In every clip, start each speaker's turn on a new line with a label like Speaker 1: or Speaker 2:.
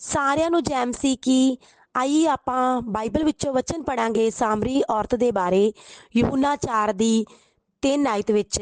Speaker 1: ਸਾਰਿਆਂ ਨੂੰ ਜੈਮ ਸੀ ਕਿ ਆਈ ਆਪਾਂ ਬਾਈਬਲ ਵਿੱਚੋਂ ਵਚਨ ਪੜਾਂਗੇ ਸਾਮਰੀ ਔਰਤ ਦੇ ਬਾਰੇ ਯਹੂਨਾ 4 ਦੀ 3 ਆਇਤ ਵਿੱਚ,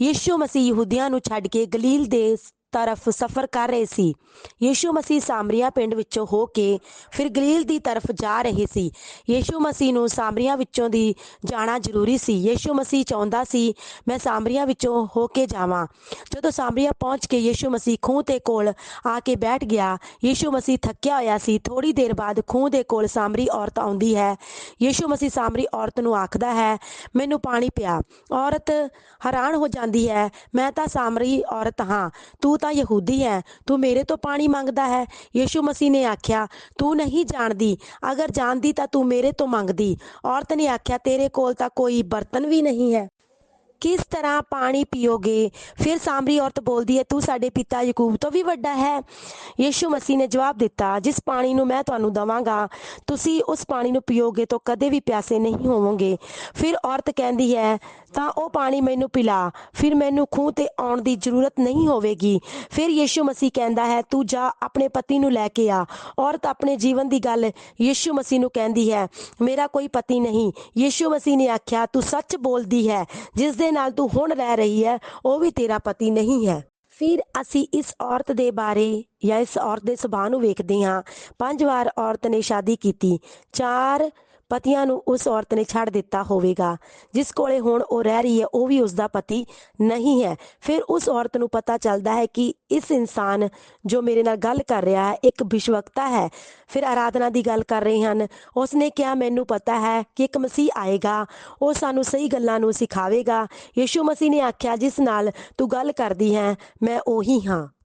Speaker 1: ਯੀਸ਼ੂ ਮਸੀਹ ਯਹੂਦੀਆਂ ਨੂੰ ਛੱਡ ਕੇ ਗਲੀਲ ਦੇ ਤਰਫ ਸਫ਼ਰ ਕਰ ਰਹੇ ਸੀ। ਯੀਸ਼ੂ ਮਸੀਹ ਸਾਮਰੀਆ ਪਿੰਡ ਵਿੱਚੋਂ ਹੋ ਕੇ ਫਿਰ ਗਲੀਲ ਦੀ ਤਰਫ ਜਾ ਰਹੇ ਸੀ। ਯੀਸ਼ੂ ਮਸੀਹ ਨੂੰ ਸਾਮਰੀਆ ਵਿੱਚੋਂ ਦੀ ਜਾਣਾ ਜ਼ਰੂਰੀ ਸੀ। ਯੀਸ਼ੂ ਮਸੀਹ ਚਾਹੁੰਦਾ ਸੀ, ਮੈਂ ਸਾਮਰੀਆ ਵਿੱਚੋਂ ਹੋ ਕੇ ਜਾਵਾਂ। ਜਦੋਂ ਸਾਮਰੀਆ ਪਹੁੰਚ ਕੇ ਯੀਸ਼ੂ ਮਸੀਹ ਖੂਹ ਦੇ ਕੋਲ ਆ ਕੇ ਬੈਠ ਗਿਆ, ਯੀਸ਼ੂ ਮਸੀਹ ਥੱਕਿਆ ਹੋਇਆ ਸੀ। ਥੋੜੀ ਦੇਰ ਬਾਅਦ ਖੂਹ ਦੇ ਕੋਲ ਸਾਮਰੀ ਔਰਤ ਆਉਂਦੀ ਹੈ। ਯੀਸ਼ੂ ਮਸੀਹ ਸਾਮਰੀ ਔਰਤ ਨੂੰ ਆਖਦਾ ਹੈ, ਮੈਨੂੰ ਪਾਣੀ ਪਿਆ। ਔਰਤ ਹੈਰਾਨ ਹੋ ਜਾਂਦੀ ਹੈ, ਮੈਂ ਤਾਂ ਸਾਮਰੀ ਔਰਤ ਹਾਂ। ਤੂੰ ਤਾਂ ਯਹੂਦੀ ਹੈ, ਤੂੰ ਮੇਰੇ ਤੋਂ ਪਾਣੀ ਮੰਗਦਾ ਹੈ। ਯੀਸ਼ੂ ਮਸੀਹ ਨੇ ਆਖਿਆ, ਤੂੰ ਨਹੀਂ ਜਾਣਦੀ। ਅਗਰ ਜਾਣਦੀ ਤਾਂ ਤੂੰ ਮੇਰੇ ਤੋਂ ਮੰਗਦੀ। ਔਰਤ ਨੇ ਆਖਿਆ, ਤੇਰੇ ਕੋਲ ਤਾਂ ਕੋਈ ਬਰਤਨ ਵੀ ਨਹੀਂ ਹੈ। ਕਿਸ ਤਰ੍ਹਾਂ ਪਾਣੀ ਪੀਓਗੇ? ਫਿਰ ਸਾਮਰੀ ਔਰਤ ਬੋਲਦੀ ਹੈ, ਤੂੰ ਸਾਡੇ ਪਿਤਾ ਯਕੂਬ ਤੋਂ ਵੀ ਵੱਡਾ ਹੈ। ਯੀਸ਼ੂ ਮਸੀਹ ਨੇ ਜਵਾਬ ਦਿੱਤਾ, ਜਿਸ ਪਾਣੀ ਨੂੰ ਮੈਂ ਤੁਹਾਨੂੰ ਦਵਾਂਗਾ, ਤੁਸੀਂ ਉਸ ਪਾਣੀ ਨੂੰ ਪੀਓਗੇ ਤਾਂ ਕਦੇ ਵੀ ਪਿਆਸੇ ਨਹੀਂ ਹੋਵੋਗੇ। ਫਿਰ ਔਰਤ ਕਹਿੰਦੀ ਹੈ, ਤਾਂ ਉਹ ਪਾਣੀ ਮੈਨੂੰ ਪਿਲਾ, ਫਿਰ ਮੈਨੂੰ ਖੂਹ ਤੇ ਆਉਣ ਦੀ ਜ਼ਰੂਰਤ ਨਹੀਂ ਹੋਵੇਗੀ। ਫਿਰ ਯੀਸ਼ੂ ਮਸੀਹ ਕਹਿੰਦਾ ਹੈ, ਤੂੰ ਜਾ, ਆਪਣੇ ਪਤੀ ਨੂੰ ਲੈ ਕੇ ਆ। ਔਰਤ ਆਪਣੇ ਜੀਵਨ ਦੀ ਗੱਲ ਯੀਸ਼ੂ ਮਸੀਹ ਨੂੰ ਕਹਿੰਦੀ ਹੈ, ਮੇਰਾ ਕੋਈ ਪਤੀ ਨਹੀਂ। ਯੀਸ਼ੂ ਮਸੀਹ ਨੇ ਆਖਿਆ, ਤੂੰ ਸੱਚ ਬੋਲਦੀ ਹੈ ਜਿਸ ਦੇ ਨਾਲ ਤੂੰ ਹੁਣ ਰਹਿ ਰਹੀ ਹੈ, ਉਹ ਵੀ ਤੇਰਾ ਪਤੀ ਨਹੀਂ ਹੈ। ਫਿਰ ਅਸੀਂ ਇਸ ਔਰਤ ਦੇ ਬਾਰੇ ਜਾਂ ਇਸ ਔਰਤ ਦੇ ਸੁਭਾਅ ਨੂੰ ਵੇਖਦੇ ਹਾਂ। ਪੰਜ ਵਾਰ ਔਰਤ ਨੇ ਸ਼ਾਦੀ ਕੀਤੀ। ਚਾਰ ਪਤੀਆਂ ਨੂੰ ਉਸ ਔਰਤ ਨੇ ਛੱਡ ਦਿੱਤਾ ਹੋਵੇਗਾ। ਜਿਸ ਕੋਲੇ ਹੁਣ ਉਹ ਰਹਿ ਰਹੀ ਹੈ, ਉਹ ਵੀ ਉਸ ਦਾ ਪਤੀ ਨਹੀਂ ਹੈ। ਫਿਰ ਉਸ ਔਰਤ ਨੂੰ ਪਤਾ ਚੱਲਦਾ ਹੈ ਕਿ ਇਸ ਇਨਸਾਨ ਜੋ ਮੇਰੇ ਨਾਲ ਗੱਲ ਕਰ ਰਿਹਾ ਹੈ, ਇੱਕ ਵਿਸ਼ਵਕਤਾ ਹੈ। ਫਿਰ ਆਰਾਧਨਾ ਦੀ ਗੱਲ ਕਰ ਰਹੇ ਹਨ। ਉਸ ਨੇ ਕਿਹਾ, ਮੈਨੂੰ ਪਤਾ ਹੈ ਕਿ ਇੱਕ ਮਸੀਹ ਆਏਗਾ। ਉਹ ਸਾਨੂੰ ਸਹੀ ਗੱਲਾਂ ਨੂੰ ਸਿਖਾਵੇਗਾ। ਯੀਸ਼ੂ ਮਸੀਹ ਨੇ ਆਖਿਆ, ਜਿਸ ਨਾਲ ਤੂੰ ਗੱਲ ਕਰਦੀ ਹੈ, ਮੈਂ ਉਹੀ ਹਾਂ।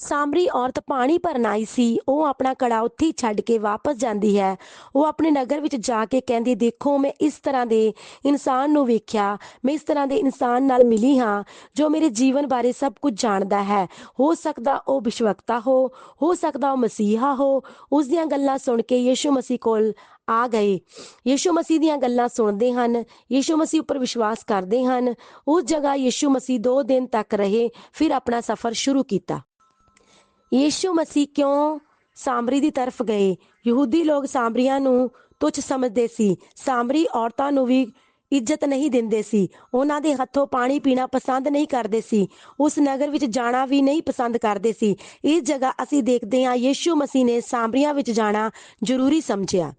Speaker 1: ਸਾਮਰੀ ਔਰਤ ਪਾਣੀ ਭਰਨ ਆਈ ਸੀ, ਉਹ ਆਪਣਾ ਕੜਾ ਉੱਥੇ ਹੀ ਛੱਡ ਕੇ ਵਾਪਸ ਜਾਂਦੀ ਹੈ। ਉਹ ਆਪਣੇ ਨਗਰ ਵਿੱਚ ਜਾ ਕੇ ਕਹਿੰਦੀ, ਦੇਖੋ, ਮੈਂ ਇਸ ਤਰ੍ਹਾਂ ਦੇ ਇਨਸਾਨ ਨੂੰ ਵੇਖਿਆ, ਮੈਂ ਇਸ ਤਰ੍ਹਾਂ ਦੇ ਇਨਸਾਨ ਨਾਲ ਮਿਲੀ ਹਾਂ, ਜੋ ਮੇਰੇ ਜੀਵਨ ਬਾਰੇ ਸਭ ਕੁਝ ਜਾਣਦਾ ਹੈ। ਹੋ ਸਕਦਾ ਉਹ ਵਿਸ਼ਵਕਤਾ ਹੋ ਹੋ ਸਕਦਾ ਉਹ ਮਸੀਹਾ ਹੋ। ਉਸ ਦੀਆਂ ਗੱਲਾਂ ਸੁਣ ਕੇ ਯੀਸ਼ੂ ਮਸੀਹ ਕੋਲ ਆ ਗਏ। ਯੀਸ਼ੂ ਮਸੀਹ ਦੀਆਂ ਗੱਲਾਂ ਸੁਣਦੇ ਹਨ, ਯੀਸ਼ੂ ਮਸੀਹ ਉੱਪਰ ਵਿਸ਼ਵਾਸ ਕਰਦੇ ਹਨ। ਉਸ ਜਗ੍ਹਾ ਯੀਸ਼ੂ ਮਸੀਹ 2 ਦਿਨ ਤੱਕ ਰਹੇ, ਫਿਰ ਆਪਣਾ ਸਫ਼ਰ ਸ਼ੁਰੂ ਕੀਤਾ। ਯੀਸ਼ੂ ਮਸੀਹ ਕਿਉਂ ਸਾਮਰੀ ਦੀ ਤਰਫ ਗਏ? ਯਹੂਦੀ ਲੋਕ ਸਾਮਰੀਆਂ ਨੂੰ ਤੁੱਛ ਸਮਝਦੇ ਸੀ। ਸਾਮਰੀ ਔਰਤਾਂ ਨੂੰ ਵੀ ਇੱਜ਼ਤ ਨਹੀਂ ਦਿੰਦੇ ਸੀ। ਉਹਨਾਂ ਦੇ ਹੱਥੋਂ ਪਾਣੀ ਪੀਣਾ ਪਸੰਦ ਨਹੀਂ ਕਰਦੇ ਸੀ। ਉਸ ਨਗਰ ਵਿੱਚ ਜਾਣਾ ਵੀ ਨਹੀਂ ਪਸੰਦ ਕਰਦੇ ਸੀ। ਇਸ ਜਗ੍ਹਾ ਅਸੀਂ ਦੇਖਦੇ ਹਾਂ ਯੀਸ਼ੂ ਮਸੀਹ ਨੇ ਸਾਮਰੀਆਂ ਵਿੱਚ ਜਾਣਾ ਜ਼ਰੂਰੀ ਸਮਝਿਆ।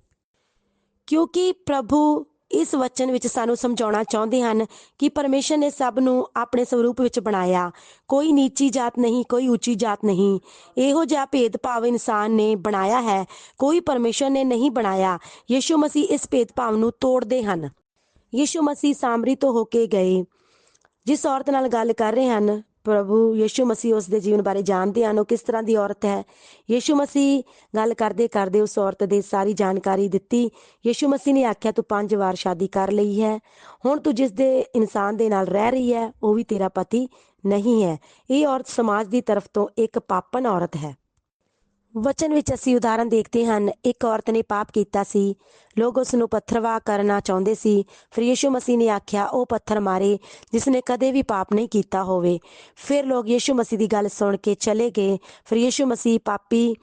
Speaker 1: ਕਿਉਂਕਿ ਪ੍ਰਭੂ ਇਸ ਵਚਨ ਵਿੱਚ ਸਾਨੂੰ ਸਮਝਾਉਣਾ ਚਾਹੁੰਦੇ ਹਨ ਕਿ ਪਰਮੇਸ਼ਰ ਨੇ ਸਭ ਨੂੰ ਆਪਣੇ ਸਰੂਪ ਵਿੱਚ ਬਣਾਇਆ। ਕੋਈ ਨੀਚੀ ਜਾਤ ਨਹੀਂ, ਕੋਈ ਉੱਚੀ ਜਾਤ ਨਹੀਂ। ਇਹੋ ਜਿਹਾ ਭੇਦਭਾਵ ਇਨਸਾਨ ਨੇ ਬਣਾਇਆ ਹੈ। ਕੋਈ ਪਰਮੇਸ਼ਰ ਨੇ ਨਹੀਂ ਬਣਾਇਆ। ਯੀਸ਼ੂ ਮਸੀਹ ਇਸ ਭੇਦਭਾਵ ਨੂੰ ਤੋੜਦੇ ਹਨ। ਯੀਸ਼ੂ ਮਸੀਹ ਸਾਮਰੀ ਤੋਂ ਹੋ ਕੇ ਗਏ। ਜਿਸ ਔਰਤ ਨਾਲ ਗੱਲ ਕਰ ਰਹੇ ਹਨ ਪ੍ਰਭੂ ਯੀਸ਼ੂ ਮਸੀਹ ਉਸ ਦੇ ਜੀਵਨ ਬਾਰੇ ਜਾਣਦੇ ਹਨ, ਉਹ ਕਿਸ ਤਰ੍ਹਾਂ ਦੀ ਔਰਤ ਹੈ? ਯੀਸ਼ੂ ਮਸੀਹ ਗੱਲ ਕਰਦੇ ਕਰਦੇ ਉਸ ਔਰਤ ਦੇ ਸਾਰੀ ਜਾਣਕਾਰੀ ਦਿੱਤੀ। ਯੀਸ਼ੂ ਮਸੀਹ ਨੇ ਆਖਿਆ, ਤੂੰ ਪੰਜ ਵਾਰ ਸ਼ਾਦੀ ਕਰ ਲਈ ਹੈ। ਹੁਣ ਤੂੰ ਜਿਸ ਦੇ ਇਨਸਾਨ ਦੇ ਨਾਲ ਰਹਿ ਰਹੀ ਹੈ, ਉਹ ਵੀ ਤੇਰਾ ਪਤੀ ਨਹੀਂ ਹੈ। ਇਹ ਔਰਤ ਸਮਾਜ ਦੀ ਤਰਫ ਤੋਂ ਇੱਕ ਪਾਪਨ ਔਰਤ ਹੈ। ਵਚਨ ਵਿੱਚ ਅਸੀਂ ਉਦਾਹਰਨ ਦੇਖਦੇ ਹਨ, ਇੱਕ ਔਰਤ ਨੇ ਪਾਪ ਕੀਤਾ ਸੀ, ਲੋਕ ਉਸ ਨੂੰ ਪੱਥਰਵਾ ਕਰਨਾ ਚਾਹੁੰਦੇ ਸੀ, ਫਿਰ ਯੀਸ਼ੂ ਮਸੀਹ ਨੇ ਆਖਿਆ, ਉਹ ਪੱਥਰ ਮਾਰੇ ਜਿਸ ਨੇ ਕਦੇ ਵੀ ਪਾਪ ਨਹੀਂ ਕੀਤਾ ਹੋਵੇ। ਫਿਰ ਲੋਕ ਯੀਸ਼ੂ ਮਸੀਹ ਦੀ ਗੱਲ ਸੁਣ ਕੇ ਚਲੇ ਗਏ, ਫਿਰ ਯੀਸ਼ੂ ਮਸੀਹ ਪਾਪੀ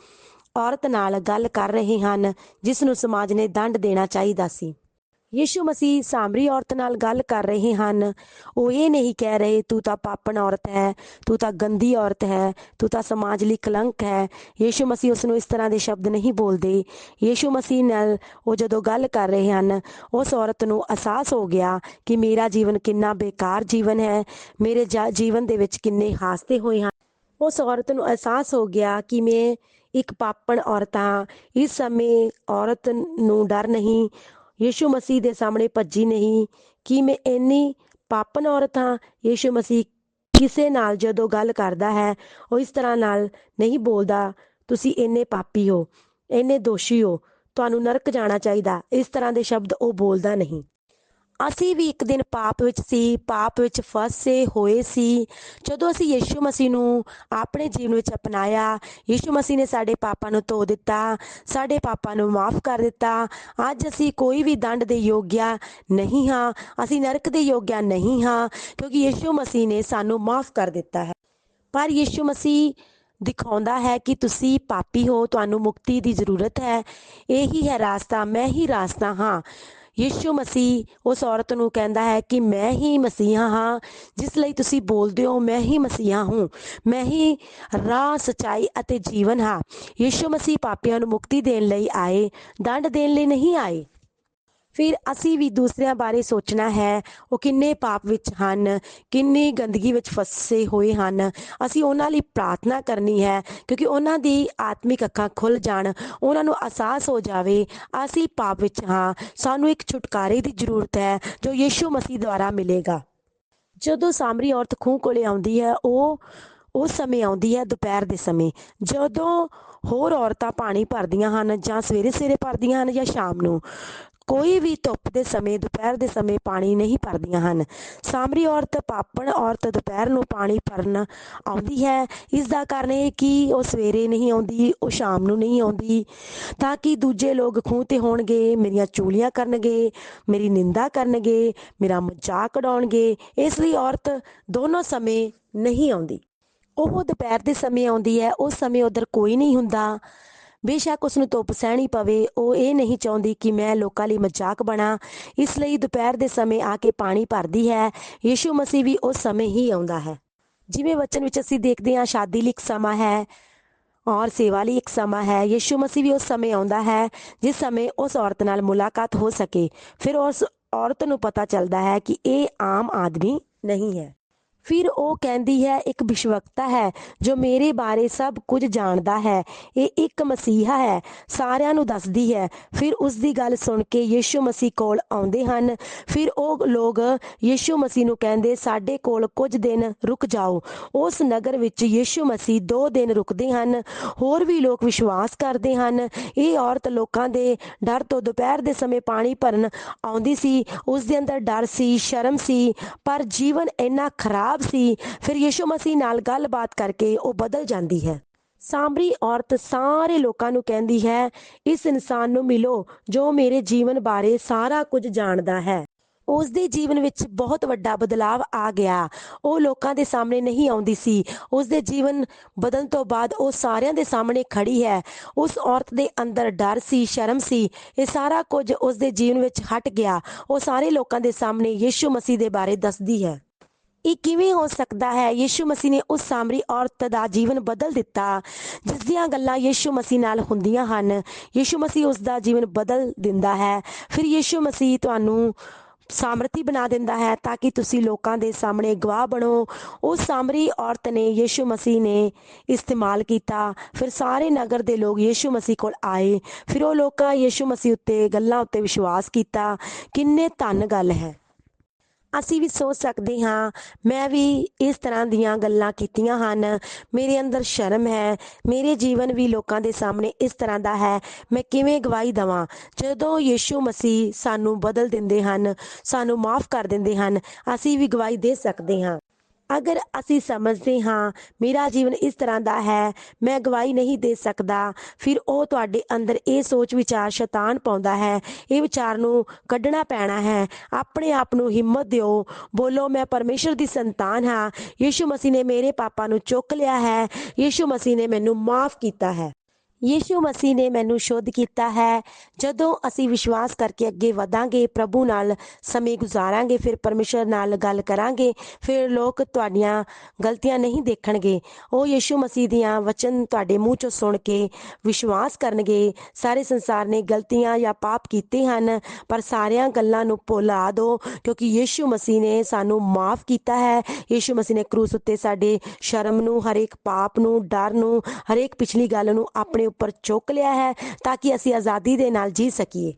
Speaker 1: ਔਰਤ ਨਾਲ ਗੱਲ ਕਰ ਰਹੇ ਹਨ, ਜਿਸ ਨੂੰ ਸਮਾਜ ਨੇ ਦੰਡ ਦੇਣਾ ਚਾਹੀਦਾ ਸੀ। ਯੀਸ਼ੂ ਮਸੀਹ ਸਾਮਰੀ ਔਰਤ ਨਾਲ ਗੱਲ ਕਰ ਰਹੇ ਹਨ। ਉਹ ਇਹ ਨਹੀਂ ਕਹਿ ਰਹੇ, ਤੂੰ ਤਾਂ ਪਾਪਣ ਔਰਤ ਹੈ, ਤੂੰ ਤਾਂ ਗੰਦੀ ਔਰਤ ਹੈ, ਤੂੰ ਤਾਂ ਸਮਾਜ ਲਈ ਕਲੰਕ ਹੈ। ਯੀਸ਼ੂ ਮਸੀਹ ਉਸ ਨੂੰ ਇਸ ਤਰ੍ਹਾਂ ਦੇ ਸ਼ਬਦ ਨਹੀਂ ਬੋਲਦੇ। ਯੀਸ਼ੂ ਮਸੀਹ ਨਾਲ ਉਹ ਜਦੋਂ ਗੱਲ ਕਰ ਰਹੇ ਹਨ, ਉਸ ਔਰਤ ਨੂੰ ਅਹਿਸਾਸ ਹੋ ਗਿਆ ਕਿ ਮੇਰਾ ਜੀਵਨ ਕਿੰਨਾ ਬੇਕਾਰ ਜੀਵਨ ਹੈ, ਮੇਰੇ ਜੀਵਨ ਦੇ ਵਿੱਚ ਕਿੰਨੇ ਹਾਸਤੇ ਹੋਏ ਹਨ। ਉਸ ਔਰਤ ਨੂੰ ਅਹਿਸਾਸ ਹੋ ਗਿਆ ਕਿ ਮੈਂ ਇੱਕ ਪਾਪਣ ਔਰਤ ਹਾਂ। ਇਸ ਸਮੇਂ ਔਰਤ ਨੂੰ ਡਰ ਨਹੀਂ ਯੀਸ਼ੂ ਮਸੀਹ ਦੇ ਸਾਹਮਣੇ ਭੱਜੀ ਨਹੀਂ, ਕਿ ਮੈਂ ਇੰਨੀ ਪਾਪਨ ਔਰਤ ਹਾਂ? ਯੀਸ਼ੂ ਮਸੀਹ ਕਿਸੇ ਨਾਲ ਜਦੋਂ ਗੱਲ ਕਰਦਾ ਹੈ, ਉਹ ਇਸ ਤਰ੍ਹਾਂ ਨਾਲ ਨਹੀਂ ਬੋਲਦਾ, ਤੁਸੀਂ ਇੰਨੇ ਪਾਪੀ ਹੋ, ਇੰਨੇ ਦੋਸ਼ੀ ਹੋ, ਤੁਹਾਨੂੰ ਨਰਕ ਜਾਣਾ ਚਾਹੀਦਾ। ਇਸ ਤਰ੍ਹਾਂ ਦੇ ਸ਼ਬਦ ਉਹ ਬੋਲਦਾ ਨਹੀਂ। ਅਸੀਂ ਵੀ ਇੱਕ ਦਿਨ ਪਾਪ ਵਿੱਚ ਸੀ, ਪਾਪ ਵਿੱਚ ਫਸੇ ਹੋਏ ਸੀ। ਜਦੋਂ ਅਸੀਂ ਯੀਸ਼ੂ ਮਸੀਹ ਨੂੰ ਆਪਣੇ ਜੀਵਨ ਵਿੱਚ ਅਪਣਾਇਆ, ਯੀਸ਼ੂ ਮਸੀਹ ਨੇ ਸਾਡੇ ਪਾਪਾਂ ਨੂੰ ਧੋ ਦਿੱਤਾ, ਸਾਡੇ ਪਾਪਾਂ ਨੂੰ ਮਾਫ ਕਰ ਦਿੱਤਾ। ਅੱਜ ਅਸੀਂ ਕੋਈ ਵੀ ਦੰਡ ਦੇ ਯੋਗਿਆ ਨਹੀਂ ਹਾਂ, ਅਸੀਂ ਨਰਕ ਦੇ ਯੋਗਿਆ ਨਹੀਂ ਹਾਂ, ਕਿਉਂਕਿ ਯੀਸ਼ੂ ਮਸੀਹ ਨੇ ਸਾਨੂੰ ਮਾਫ ਕਰ ਦਿੱਤਾ ਹੈ। ਪਰ ਯੀਸ਼ੂ ਮਸੀਹ ਦਿਖਾਉਂਦਾ ਹੈ ਕਿ ਤੁਸੀਂ ਪਾਪੀ ਹੋ, ਤੁਹਾਨੂੰ ਮੁਕਤੀ ਦੀ ਜ਼ਰੂਰਤ ਹੈ। ਇਹੀ ਹੈ ਰਾਸਤਾ, ਮੈਂ ਹੀ ਰਾਸਤਾ ਹਾਂ। ਯੀਸ਼ੂ ਮਸੀਹ ਉਸ ਔਰਤ ਨੂੰ ਕਹਿੰਦਾ ਹੈ ਕਿ ਮੈਂ ਹੀ ਮਸੀਹਾ ਹਾਂ, ਜਿਸ ਲਈ ਤੁਸੀਂ ਬੋਲਦੇ ਹੋ, ਮੈਂ ਹੀ ਮਸੀਹਾ ਹੂੰ। ਮੈਂ ਹੀ ਰਾਹ, ਸਚਾਈ ਅਤੇ ਜੀਵਨ ਹਾਂ। ਯੀਸ਼ੂ ਮਸੀਹ ਪਾਪੀਆਂ ਨੂੰ ਮੁਕਤੀ ਦੇਣ ਲਈ ਆਏ, ਦੰਡ ਦੇਣ ਲਈ ਨਹੀਂ ਆਏ। ਫਿਰ ਅਸੀਂ ਵੀ ਦੂਸਰਿਆਂ ਬਾਰੇ ਸੋਚਣਾ ਹੈ, ਉਹ ਕਿੰਨੇ ਪਾਪ ਵਿੱਚ ਹਨ, ਕਿੰਨੀ ਗੰਦਗੀ ਵਿੱਚ ਫਸੇ ਹੋਏ ਹਨ। ਅਸੀਂ ਉਹਨਾਂ ਲਈ ਪ੍ਰਾਰਥਨਾ ਕਰਨੀ ਹੈ, ਕਿਉਂਕਿ ਉਹਨਾਂ ਦੀ ਆਤਮਿਕ ਅੱਖਾਂ ਖੁੱਲ ਜਾਣ, ਉਹਨਾਂ ਨੂੰ ਅਹਿਸਾਸ ਹੋ ਜਾਵੇ, ਅਸੀਂ ਪਾਪ ਵਿੱਚ ਹਾਂ, ਸਾਨੂੰ ਇੱਕ ਛੁਟਕਾਰੇ ਦੀ ਜ਼ਰੂਰਤ ਹੈ, ਜੋ ਯੀਸ਼ੂ ਮਸੀਹ ਦੁਆਰਾ ਮਿਲੇਗਾ। ਜਦੋਂ ਸਾਮਰੀ ਔਰਤ ਖੂਹ ਕੋਲੇ ਆਉਂਦੀ ਹੈ, ਉਹ, ਉਸ ਸਮੇਂ ਆਉਂਦੀ ਹੈ, ਦੁਪਹਿਰ ਦੇ ਸਮੇਂ। ਜਦੋਂ ਹੋਰ ਔਰਤਾਂ ਪਾਣੀ ਭਰਦੀਆਂ ਹਨ ਜਾਂ ਸਵੇਰੇ ਸਵੇਰੇ ਭਰਦੀਆਂ ਹਨ ਜਾਂ ਸ਼ਾਮ ਨੂੰ ਕੋਈ ਵੀ ਧੁੱਪ ਦੇ ਸਮੇਂ, ਦੁਪਹਿਰ ਦੇ ਸਮੇਂ ਪਾਣੀ ਨਹੀਂ ਭਰਦੀਆਂ ਹਨ। ਸਾਮਰੀ ਔਰਤ, ਪਾਪਣ ਔਰਤ ਦੁਪਹਿਰ ਨੂੰ ਪਾਣੀ ਭਰਨ ਆਉਂਦੀ ਹੈ। ਇਸ ਦਾ ਕਾਰਨ ਇਹ ਕਿ ਉਹ ਸਵੇਰੇ ਨਹੀਂ ਆਉਂਦੀ, ਉਹ ਸ਼ਾਮ ਨੂੰ ਨਹੀਂ ਆਉਂਦੀ, ਤਾਂ ਕਿ ਦੂਜੇ ਲੋਕ ਖੂਹ ਤੇ ਹੋਣਗੇ, ਮੇਰੀਆਂ ਚੂਲੀਆਂ ਕਰਨਗੇ, ਮੇਰੀ ਨਿੰਦਾ ਕਰਨਗੇ, ਮੇਰਾ ਮਜ਼ਾਕ ਉਡਾਉਣਗੇ। ਇਸ ਲਈ ਔਰਤ ਦੋਨੋਂ ਸਮੇਂ ਨਹੀਂ ਆਉਂਦੀ। ਉਹ ਦੁਪਹਿਰ ਦੇ ਸਮੇਂ ਆਉਂਦੀ ਹੈ, ਉਸ ਸਮੇਂ ਉਧਰ ਕੋਈ ਨਹੀਂ ਹੁੰਦਾ। ਬੇਸ਼ੱਕ ਉਸ ਨੂੰ ਧੁੱਪ ਸਹਿਣੀ ਪਵੇ, ਉਹ ਇਹ ਨਹੀਂ ਚਾਹੁੰਦੀ ਕਿ ਮੈਂ ਲੋਕਾਂ ਲਈ ਮਜ਼ਾਕ ਬਣਾ। ਇਸ ਲਈ ਦੁਪਹਿਰ ਦੇ ਸਮੇਂ ਆ ਕੇ ਪਾਣੀ ਭਰਦੀ ਹੈ। ਯੀਸ਼ੂ ਮਸੀਹ ਵੀ ਉਸ ਸਮੇਂ ਹੀ ਆਉਂਦਾ ਹੈ। ਜਿਵੇਂ ਵਚਨ ਵਿੱਚ ਅਸੀਂ ਦੇਖਦੇ ਹਾਂ, ਸ਼ਾਦੀ ਲਈ ਇੱਕ ਸਮਾਂ ਹੈ ਔਰ ਸੇਵਾ ਲਈ ਇੱਕ ਸਮਾਂ ਹੈ। ਯੀਸ਼ੂ ਮਸੀਹ ਵੀ ਉਸ ਸਮੇਂ ਆਉਂਦਾ ਹੈ, ਜਿਸ ਸਮੇਂ ਉਸ ਔਰਤ ਨਾਲ ਮੁਲਾਕਾਤ ਹੋ ਸਕੇ। ਫਿਰ ਉਸ ਔਰਤ ਨੂੰ ਪਤਾ ਚੱਲਦਾ ਹੈ ਕਿ ਇਹ ਆਮ ਆਦਮੀ ਨਹੀਂ ਹੈ। ਫਿਰ ਉਹ ਕਹਿੰਦੀ ਹੈ, ਇੱਕ ਵਿਸ਼ਵਕਤਾ ਹੈ ਜੋ ਮੇਰੇ ਬਾਰੇ ਸਭ ਕੁਝ ਜਾਣਦਾ ਹੈ। ਇਹ ਇੱਕ ਮਸੀਹਾ ਹੈ, ਸਾਰਿਆਂ ਨੂੰ ਦੱਸਦੀ ਹੈ। ਫਿਰ ਉਸ ਦੀ ਗੱਲ ਸੁਣ ਕੇ ਯੀਸ਼ੂ ਮਸੀਹ ਕੋਲ ਆਉਂਦੇ ਹਨ। ਫਿਰ ਉਹ ਲੋਕ ਯੀਸ਼ੂ ਮਸੀਹ ਨੂੰ ਕਹਿੰਦੇ, ਸਾਡੇ ਕੋਲ ਕੁਝ ਦਿਨ ਰੁਕ ਜਾਓ। ਉਸ ਨਗਰ ਵਿੱਚ ਯੀਸ਼ੂ ਮਸੀਹ ਦੋ ਦਿਨ ਰੁਕਦੇ ਹਨ। ਹੋਰ ਵੀ ਲੋਕ ਵਿਸ਼ਵਾਸ ਕਰਦੇ ਹਨ। ਇਹ ਔਰਤ ਲੋਕਾਂ ਦੇ ਡਰ ਤੋਂ ਦੁਪਹਿਰ ਦੇ ਸਮੇਂ ਪਾਣੀ ਭਰਨ ਆਉਂਦੀ ਸੀ। ਉਸ ਦੇ ਅੰਦਰ ਡਰ ਸੀ, ਸ਼ਰਮ ਸੀ, ਪਰ ਜੀਵਨ ਇੰਨਾ ਖਰਾਬ ਸੀ, ਫਿਰ ਯੀਸ਼ੂ ਮਸੀਹ ਨਾਲ ਗੱਲਬਾਤ ਕਰਕੇ ਉਹ ਬਦਲ ਜਾਂਦੀ ਹੈ। ਸਾਮਰੀ ਔਰਤ ਸਾਰੇ ਲੋਕਾਂ ਨੂੰ ਕਹਿੰਦੀ ਹੈ, ਇਸ ਇਨਸਾਨ ਨੂੰ ਮਿਲੋ ਜੋ ਮੇਰੇ ਜੀਵਨ ਬਾਰੇ ਸਾਰਾ ਕੁਝ ਜਾਣਦਾ ਹੈ। ਉਸ ਦੇ ਜੀਵਨ ਵਿੱਚ ਬਹੁਤ ਵੱਡਾ ਬਦਲਾਵ ਆ ਗਿਆ। ਉਹ ਲੋਕਾਂ ਦੇ ਸਾਹਮਣੇ ਨਹੀਂ ਆਉਂਦੀ ਸੀ। ਉਸ ਦੇ ਜੀਵਨ ਬਦਲਣ ਤੋਂ ਬਾਅਦ ਉਹ ਸਾਰਿਆਂ ਦੇ ਸਾਹਮਣੇ ਖੜੀ ਹੈ। ਉਸ ਔਰਤ ਦੇ ਅੰਦਰ ਡਰ ਸੀ, ਸ਼ਰਮ ਸੀ। ਇਹ ਸਾਰਾ ਕੁਝ ਉਸ ਦੇ ਜੀਵਨ ਵਿੱਚ ਹਟ ਗਿਆ। ਉਹ ਸਾਰੇ ਲੋਕਾਂ ਦੇ ਸਾਹਮਣੇ ਯੀਸ਼ੂ ਮਸੀਹ ਦੇ ਬਾਰੇ ਦੱਸਦੀ ਹੈ। ਇਹ ਕਿਵੇਂ ਹੋ ਸਕਦਾ ਹੈ? ਯੀਸ਼ੂ ਮਸੀਹ ਨੇ ਉਸ ਸਾਮਰੀ ਔਰਤ ਦਾ ਜੀਵਨ ਬਦਲ ਦਿੱਤਾ। ਜਿਸ ਦੀਆਂ ਗੱਲਾਂ ਯੀਸ਼ੂ ਮਸੀਹ ਨਾਲ ਹੁੰਦੀਆਂ ਹਨ, ਯੀਸ਼ੂ ਮਸੀਹ ਉਸ ਦਾ ਜੀਵਨ ਬਦਲ ਦਿੰਦਾ ਹੈ। ਫਿਰ ਯੀਸ਼ੂ ਮਸੀਹ ਤੁਹਾਨੂੰ ਸਾਮਰਥੀ ਬਣਾ ਦਿੰਦਾ ਹੈ ਤਾਂ ਕਿ ਤੁਸੀਂ ਲੋਕਾਂ ਦੇ ਸਾਹਮਣੇ ਗਵਾਹ ਬਣੋ। ਉਸ ਸਾਮਰੀ ਔਰਤ ਨੇ ਯੀਸ਼ੂ ਮਸੀਹ ਨੇ ਇਸਤੇਮਾਲ ਕੀਤਾ। ਫਿਰ ਸਾਰੇ ਨਗਰ ਦੇ ਲੋਕ ਯੀਸ਼ੂ ਮਸੀਹ ਕੋਲ ਆਏ। ਫਿਰ ਉਹ ਲੋਕਾਂ ਯੀਸ਼ੂ ਮਸੀਹ ਉੱਤੇ ਗੱਲਾਂ ਉੱਤੇ ਵਿਸ਼ਵਾਸ ਕੀਤਾ। ਕਿੰਨੇ ਧੰਨ ਗੱਲ ਹੈ। ਅਸੀਂ ਵੀ ਸੋਚ ਸਕਦੇ ਹਾਂ, ਮੈਂ ਵੀ ਇਸ ਤਰ੍ਹਾਂ ਦੀਆਂ ਗੱਲਾਂ ਕੀਤੀਆਂ ਹਨ। ਮੇਰੇ ਅੰਦਰ ਸ਼ਰਮ ਹੈ, ਮੇਰੇ ਜੀਵਨ ਵੀ ਲੋਕਾਂ ਦੇ ਸਾਹਮਣੇ ਇਸ ਤਰ੍ਹਾਂ ਦਾ ਹੈ। ਮੈਂ ਕਿਵੇਂ ਗਵਾਹੀ ਦਵਾਂ? ਜਦੋਂ ਯੀਸ਼ੂ ਮਸੀਹ ਸਾਨੂੰ ਬਦਲ ਦਿੰਦੇ ਹਨ, ਸਾਨੂੰ ਮਾਫ ਕਰ ਦਿੰਦੇ ਹਨ, ਅਸੀਂ ਵੀ ਗਵਾਹੀ ਦੇ ਸਕਦੇ ਹਾਂ। ਅਗਰ ਅਸੀਂ ਸਮਝਦੇ ਹਾਂ, ਮੇਰਾ ਜੀਵਨ ਇਸ ਤਰ੍ਹਾਂ ਦਾ ਹੈ, ਮੈਂ ਗਵਾਹੀ ਨਹੀਂ ਦੇ ਸਕਦਾ, ਫਿਰ ਉਹ ਤੁਹਾਡੇ ਅੰਦਰ ਇਹ ਸੋਚ ਵਿਚਾਰ ਸ਼ੈਤਾਨ ਪਾਉਂਦਾ ਹੈ। ਇਹ ਵਿਚਾਰ ਨੂੰ ਕੱਢਣਾ ਪੈਣਾ ਹੈ। ਆਪਣੇ ਆਪ ਨੂੰ ਹਿੰਮਤ ਦਿਓ। ਬੋਲੋ, ਮੈਂ ਪਰਮੇਸ਼ਰ ਦੀ ਸੰਤਾਨ ਹਾਂ। ਯੀਸ਼ੂ ਮਸੀਹ ਨੇ ਮੇਰੇ ਪਾਪਾ ਨੂੰ ਚੁੱਕ ਲਿਆ ਹੈ। ਯੀਸ਼ੂ ਮਸੀਹ ਨੇ ਮੈਨੂੰ ਮਾਫ ਕੀਤਾ ਹੈ। ਯੀਸ਼ੂ ਮਸੀਹ ਨੇ ਮੈਨੂੰ ਸ਼ੁੱਧ ਕੀਤਾ ਹੈ। ਜਦੋਂ ਅਸੀਂ ਵਿਸ਼ਵਾਸ ਕਰਕੇ ਅੱਗੇ ਵਧਾਂਗੇ, ਪ੍ਰਭੂ ਨਾਲ ਸਮੇਂ ਗੁਜ਼ਾਰਾਂਗੇ, ਫਿਰ ਪਰਮੇਸ਼ਰ ਨਾਲ ਗੱਲ ਕਰਾਂਗੇ, ਫਿਰ ਲੋਕ ਤੁਹਾਡੀਆਂ ਗਲਤੀਆਂ ਨਹੀਂ ਦੇਖਣਗੇ। ਉਹ ਯੀਸ਼ੂ ਮਸੀਹ ਦੀਆਂ ਵਚਨ ਤੁਹਾਡੇ ਮੂੰਹ ਚੋਂ ਸੁਣ ਕੇ ਵਿਸ਼ਵਾਸ ਕਰਨਗੇ। ਸਾਰੇ ਸੰਸਾਰ ਨੇ ਗਲਤੀਆਂ ਜਾਂ ਪਾਪ ਕੀਤੇ ਹਨ, ਪਰ ਸਾਰਿਆਂ ਗੱਲਾਂ ਨੂੰ ਭੁਲਾ ਦਿਓ ਕਿਉਂਕਿ ਯੀਸ਼ੂ ਮਸੀਹ ਨੇ ਸਾਨੂੰ ਮਾਫ ਕੀਤਾ ਹੈ। ਯੀਸ਼ੂ ਮਸੀਹ ਨੇ ਕਰੂਸ ਉੱਤੇ ਸਾਡੇ ਸ਼ਰਮ ਨੂੰ, ਹਰੇਕ ਪਾਪ ਨੂੰ, ਡਰ ਨੂੰ, ਹਰੇਕ ਪਿਛਲੀ ਗੱਲ ਨੂੰ ਆਪਣੇ ਉੱਪਰ ਚੁੱਕ ਲਿਆ ਹੈ ਤਾਂ ਕਿ ਅਸੀਂ ਆਜ਼ਾਦੀ ਦੇ ਨਾਲ ਜੀ ਸਕੀਏ।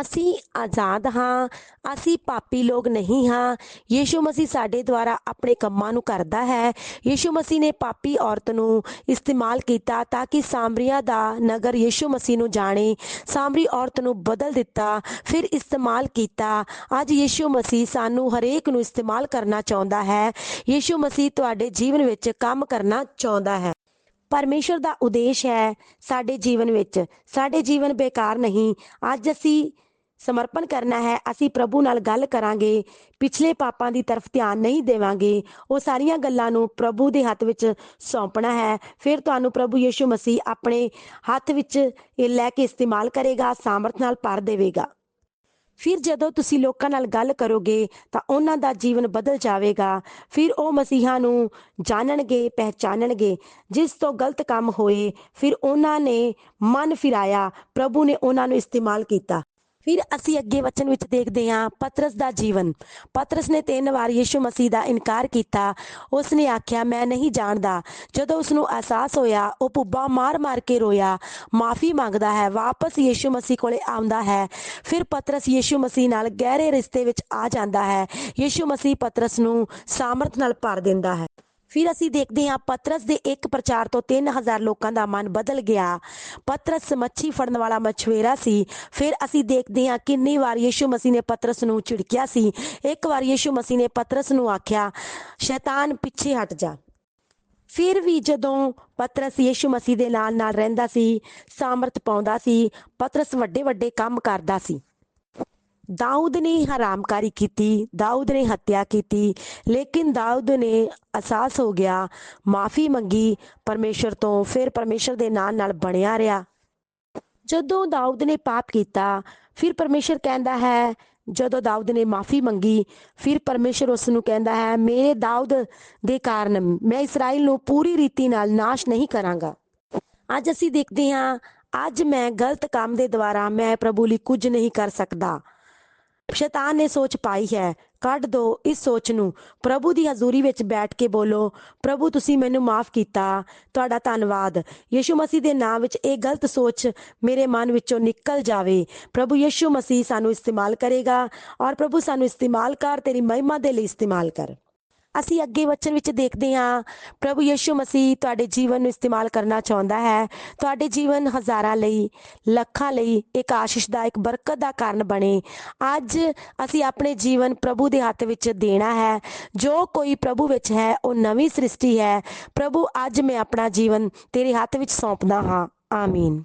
Speaker 1: ਅਸੀਂ ਆਜ਼ਾਦ ਹਾਂ, ਅਸੀਂ ਪਾਪੀ ਲੋਕ ਨਹੀਂ ਹਾਂ। ਯੀਸ਼ੂ ਮਸੀਹ ਸਾਡੇ ਦੁਆਰਾ ਆਪਣੇ ਕੰਮਾਂ ਨੂੰ ਕਰਦਾ ਹੈ। ਯੀਸ਼ੂ ਮਸੀਹ ਨੇ ਪਾਪੀ ਔਰਤ ਨੂੰ ਇਸਤੇਮਾਲ ਕੀਤਾ ਤਾਂ ਕਿ ਸਾਮਰੀਆ ਦਾ ਨਗਰ ਯੀਸ਼ੂ ਮਸੀਹ ਨੂੰ ਜਾਣੇ, ਸਾਮਰੀ ਔਰਤ ਨੂੰ ਬਦਲ ਦਿੱਤਾ, ਫਿਰ ਇਸਤੇਮਾਲ ਕੀਤਾ। ਅੱਜ ਯੀਸ਼ੂ ਮਸੀਹ ਸਾਨੂੰ ਹਰੇਕ ਨੂੰ ਇਸਤੇਮਾਲ ਕਰਨਾ ਚਾਹੁੰਦਾ ਹੈ। ਯੀਸ਼ੂ ਮਸੀਹ ਤੁਹਾਡੇ ਜੀਵਨ ਵਿੱਚ ਕੰਮ ਕਰਨਾ ਚਾਹੁੰਦਾ ਹੈ। ਪਰਮੇਸ਼ਰ ਦਾ ਉਦੇਸ਼ ਹੈ ਸਾਡੇ ਜੀਵਨ ਵਿੱਚ। ਸਾਡੇ ਜੀਵਨ ਬੇਕਾਰ ਨਹੀਂ। ਅੱਜ ਅਸੀਂ ਸਮਰਪਣ ਕਰਨਾ ਹੈ। ਅਸੀਂ ਪ੍ਰਭੂ ਨਾਲ ਗੱਲ ਕਰਾਂਗੇ। ਪਿਛਲੇ ਪਾਪਾਂ ਦੀ ਤਰਫ ਧਿਆਨ ਨਹੀਂ ਦੇਵਾਂਗੇ। ਉਹ ਸਾਰੀਆਂ ਗੱਲਾਂ ਨੂੰ ਪ੍ਰਭੂ ਦੇ ਹੱਥ ਵਿੱਚ ਸੌਂਪਣਾ ਹੈ। ਫਿਰ ਤੁਹਾਨੂੰ ਪ੍ਰਭੂ ਯੀਸ਼ੂ ਮਸੀਹ ਆਪਣੇ ਹੱਥ ਵਿੱਚ ਇਹ ਲੈ ਕੇ ਇਸਤੇਮਾਲ ਕਰੇਗਾ, ਸਾਮਰਥ ਨਾਲ ਭਰ ਦੇਵੇਗਾ। ਫਿਰ ਜਦੋਂ ਤੁਸੀਂ ਲੋਕਾਂ ਨਾਲ ਗੱਲ ਕਰੋਗੇ ਤਾਂ ਉਹਨਾਂ ਦਾ ਜੀਵਨ ਬਦਲ ਜਾਵੇਗਾ। ਫਿਰ ਉਹ ਮਸੀਹਾ ਨੂੰ ਜਾਣਨਗੇ, ਪਹਿਚਾਨਣਗੇ। ਜਿਸ ਤੋਂ ਗਲਤ ਕੰਮ ਹੋਏ, ਫਿਰ ਉਹਨਾਂ ਨੇ ਮਨ ਫਿਰਾਇਆ, ਪ੍ਰਭੂ ਨੇ ਉਹਨਾਂ ਨੂੰ ਇਸਤੇਮਾਲ ਕੀਤਾ। ਫਿਰ ਅਸੀਂ ਅੱਗੇ ਵਚਨ ਵਿੱਚ ਦੇਖਦੇ ਹਾਂ, ਪਤਰਸ ਦਾ ਜੀਵਨ। ਪਤਰਸ ਨੇ ਤਿੰਨ ਵਾਰ ਯੀਸ਼ੂ ਮਸੀਹ ਦਾ ਇਨਕਾਰ ਕੀਤਾ। ਉਸ ਨੇ ਆਖਿਆ, ਮੈਂ ਨਹੀਂ ਜਾਣਦਾ। ਜਦੋਂ ਉਸ ਨੂੰ ਅਹਿਸਾਸ ਹੋਇਆ, ਉਹ ਪੁੱਬਾ ਮਾਰ-ਮਾਰ ਕੇ ਰੋਇਆ। ਮਾਫੀ ਮੰਗਦਾ ਹੈ, ਵਾਪਸ ਯੀਸ਼ੂ ਮਸੀਹ ਕੋਲੇ ਆਉਂਦਾ ਹੈ। ਫਿਰ ਪਤਰਸ ਯੀਸ਼ੂ ਮਸੀਹ ਨਾਲ ਗਹਿਰੇ ਰਿਸ਼ਤੇ ਵਿੱਚ ਆ ਜਾਂਦਾ ਹੈ। ਯੀਸ਼ੂ ਮਸੀਹ ਪਤਰਸ ਨੂੰ ਸਾਮਰਥ ਨਾਲ ਭਰ ਦਿੰਦਾ ਹੈ। ਫਿਰ ਅਸੀਂ ਦੇਖਦੇ ਹਾਂ ਪਤਰਸ ਦੇ ਇੱਕ ਪ੍ਰਚਾਰ ਤੋਂ 3000 ਲੋਕਾਂ ਦਾ ਮਨ ਬਦਲ ਗਿਆ। ਪਤਰਸ ਮੱਛੀ ਫੜਨ ਵਾਲਾ ਮਛਵੇਰਾ ਸੀ। ਫਿਰ ਅਸੀਂ ਦੇਖਦੇ ਹਾਂ ਕਿੰਨੀ ਵਾਰ ਯੀਸ਼ੂ ਮਸੀਹ ਨੇ ਪਤਰਸ ਨੂੰ ਝਿੜਕਿਆ ਸੀ। ਇੱਕ ਵਾਰ ਯੀਸ਼ੂ ਮਸੀਹ ਨੇ ਪਤਰਸ ਨੂੰ ਆਖਿਆ, ਸ਼ੈਤਾਨ ਪਿੱਛੇ ਹਟ ਜਾ। ਫਿਰ ਵੀ ਜਦੋਂ ਪਤਰਸ ਯੀਸ਼ੂ ਮਸੀਹ ਦੇ ਨਾਲ ਨਾਲ ਰਹਿੰਦਾ ਸੀ, ਸਾਮਰਥ ਪਾਉਂਦਾ ਸੀ, ਪਤਰਸ ਵੱਡੇ ਵੱਡੇ ਕੰਮ ਕਰਦਾ ਸੀ। ਦਾਊਦ ਨੇ ਹਰਾਮਕਾਰੀ ਕੀਤੀ ਦਾਊਦ ਨੇ ਹੱਤਿਆ ਕੀਤੀ ਲੇਕਿਨ ਦਾਊਦ ਨੇ ਅਹਿਸਾਸ ਹੋ ਗਿਆ ਮਾਫੀ ਮੰਗੀ ਪਰਮੇਸ਼ਰ ਤੋਂ ਫਿਰ ਪਰਮੇਸ਼ਰ ਦੇ ਨਾਂ ਨਾਲ ਬਣਿਆ ਰਿਹਾ ਜਦੋਂ ਦਾਊਦ ਨੇ ਪਾਪ ਕੀਤਾ ਫਿਰ ਪਰਮੇਸ਼ਰ ਕਹਿੰਦਾ ਹੈ ਜਦੋਂ ਦਾਊਦ ਨੇ ਮਾਫੀ ਮੰਗੀ ਫਿਰ ਪਰਮੇਸ਼ਰ ਉਸ ਨੂੰ ਕਹਿੰਦਾ ਹੈ ਮੇਰੇ ਦਾਊਦ ਦੇ ਕਾਰਨ ਮੈਂ ਇਸਰਾਇਲ ਨੂੰ ਪੂਰੀ ਰੀਤੀ ਨਾਲ ਨਾਸ਼ ਨਹੀਂ ਕਰਾਂਗਾ ਅੱਜ ਅਸੀਂ ਦੇਖਦੇ ਹਾਂ ਅੱਜ ਮੈਂ ਗਲਤ ਕੰਮ ਦੇ ਦੁਆਰਾ ਮੈਂ ਪ੍ਰਭੂ ਲਈ ਕੁਝ ਨਹੀਂ ਕਰ ਸਕਦਾ ਸ਼ੈਤਾਨ ਨੇ ਸੋਚ ਪਾਈ ਹੈ। ਕੱਢ ਦੋ ਇਸ ਸੋਚ ਨੂੰ। ਪ੍ਰਭੂ ਦੀ ਹਜ਼ੂਰੀ ਵਿੱਚ ਬੈਠ ਕੇ ਬੋਲੋ, ਪ੍ਰਭੂ, ਤੁਸੀਂ ਮੈਨੂੰ ਮਾਫ ਕੀਤਾ। ਤੁਹਾਡਾ ਧੰਨਵਾਦ। ਯੀਸ਼ੂ ਮਸੀਹ ਦੇ ਨਾਮ ਵਿੱਚ ਇਹ ਗਲਤ ਸੋਚ ਮੇਰੇ ਮਨ ਵਿੱਚੋਂ ਨਿਕਲ ਜਾਵੇ। ਪ੍ਰਭੂ ਯੀਸ਼ੂ ਮਸੀਹ ਸਾਨੂੰ ਇਸਤੇਮਾਲ ਕਰੇਗਾ ਔਰ ਪ੍ਰਭੂ ਸਾਨੂੰ ਇਸਤੇਮਾਲ ਕਰ, ਤੇਰੀ ਮਹਿਮਾ ਦੇ ਲਈ ਇਸਤੇਮਾਲ ਕਰ। ਅਸੀਂ ਅੱਗੇ ਵਚਨ ਵਿੱਚ ਦੇਖਦੇ ਹਾਂ, ਪ੍ਰਭੂ ਯੀਸ਼ੂ ਮਸੀਹ ਤੁਹਾਡੇ ਜੀਵਨ ਨੂੰ ਇਸਤੇਮਾਲ ਕਰਨਾ ਚਾਹੁੰਦਾ ਹੈ। ਤੁਹਾਡੇ ਜੀਵਨ ਹਜ਼ਾਰਾਂ ਲਈ, ਲੱਖਾਂ ਲਈ ਇੱਕ ਆਸ਼ੀਸ਼ ਦਾ, ਇੱਕ ਬਰਕਤ ਦਾ ਕਾਰਨ ਬਣੇ। ਅੱਜ ਅਸੀਂ ਆਪਣੇ ਜੀਵਨ ਪ੍ਰਭੂ ਦੇ ਹੱਥ ਵਿੱਚ ਦੇਣਾ ਹੈ। ਜੋ ਕੋਈ ਪ੍ਰਭੂ ਵਿੱਚ ਹੈ, ਉਹ ਨਵੀਂ ਸ੍ਰਿਸ਼ਟੀ ਹੈ। ਪ੍ਰਭੂ, ਅੱਜ ਮੈਂ ਆਪਣਾ ਜੀਵਨ ਤੇਰੇ ਹੱਥ ਵਿੱਚ ਸੌਂਪਦਾ ਹਾਂ। ਆਮੀਨ।